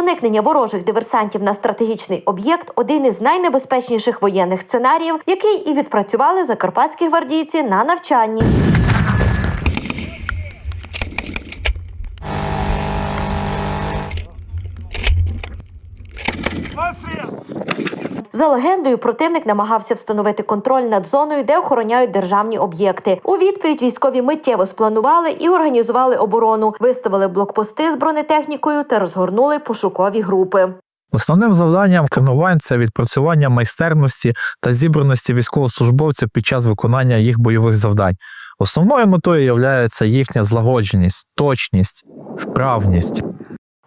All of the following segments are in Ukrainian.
Проникнення ворожих диверсантів на стратегічний об'єкт один із найнебезпечніших воєнних сценаріїв, який і відпрацювали закарпатські гвардійці на навчанні. За легендою, противник намагався встановити контроль над зоною, де охороняють державні об'єкти. У відповідь військові миттєво спланували і організували оборону, виставили блокпости з бронетехнікою та розгорнули пошукові групи. Основним завданням тренувань це відпрацювання майстерності та зібраності військовослужбовців під час виконання їх бойових завдань. Основною метою є їхня злагодженість, точність, вправність.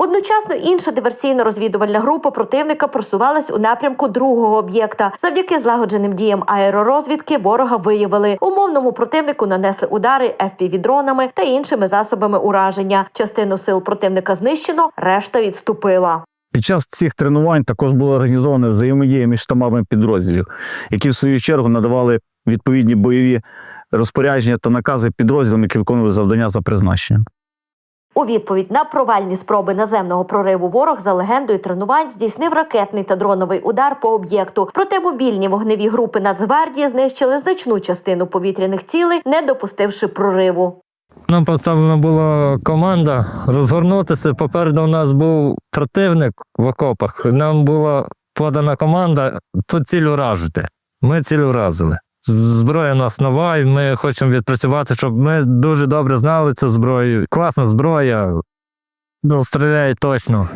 Одночасно інша диверсійно-розвідувальна група противника просувалась у напрямку другого об'єкта. Завдяки злагодженим діям аеророзвідки ворога виявили. Умовному противнику нанесли удари FPV-дронами та іншими засобами ураження. Частину сил противника знищено, решта відступила. Під час цих тренувань також було організовано взаємодія між штабами підрозділів, які в свою чергу надавали відповідні бойові розпорядження та накази підрозділам, які виконували завдання за призначенням. У відповідь на провальні спроби наземного прориву ворог за легендою тренувань здійснив ракетний та дроновий удар по об'єкту. Проте мобільні вогневі групи Нацгвардії знищили значну частину повітряних цілей, не допустивши прориву. Нам поставлена була команда розгорнутися. Попереду у нас був противник в окопах. Нам була подана команда ту ціль уражити. Ми ціль уразили. Зброя у нас нова, і ми хочемо відпрацювати, щоб ми дуже добре знали цю зброю. Класна зброя. Ну, стріляє точно.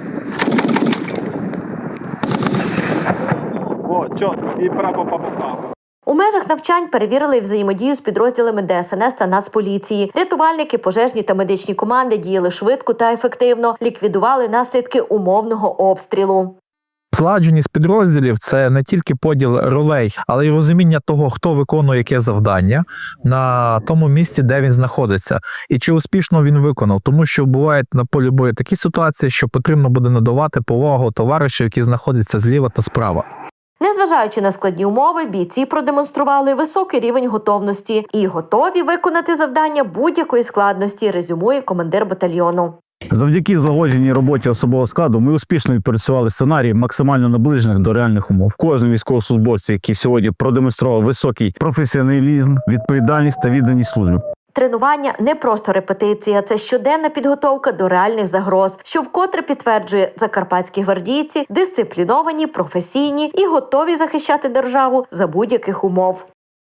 О, чітко, і право попав. У межах навчань перевірили взаємодію з підрозділами ДСНС та Нацполіції. Рятувальники, пожежні та медичні команди діяли швидко та ефективно, ліквідували наслідки умовного обстрілу. Зладженість підрозділів це не тільки поділ ролей, але й розуміння того, хто виконує яке завдання на тому місці, де він знаходиться, і чи успішно він виконав. Тому що бувають на полі бою такі ситуації, що потрібно буде надавати повагу товаришу, які знаходяться зліва та справа. Незважаючи на складні умови, бійці продемонстрували високий рівень готовності і готові виконати завдання будь-якої складності. Резюмує командир батальйону. Завдяки злагодженій роботі особового складу ми успішно відпрацювали сценарії максимально наближених до реальних умов. Кожен військовослужбовець, який сьогодні продемонстрував високий професіоналізм, відповідальність та відданість службі. Тренування не просто репетиція, це щоденна підготовка до реальних загроз, що вкотре підтверджує закарпатські гвардійці, дисципліновані, професійні і готові захищати державу за будь-яких умов.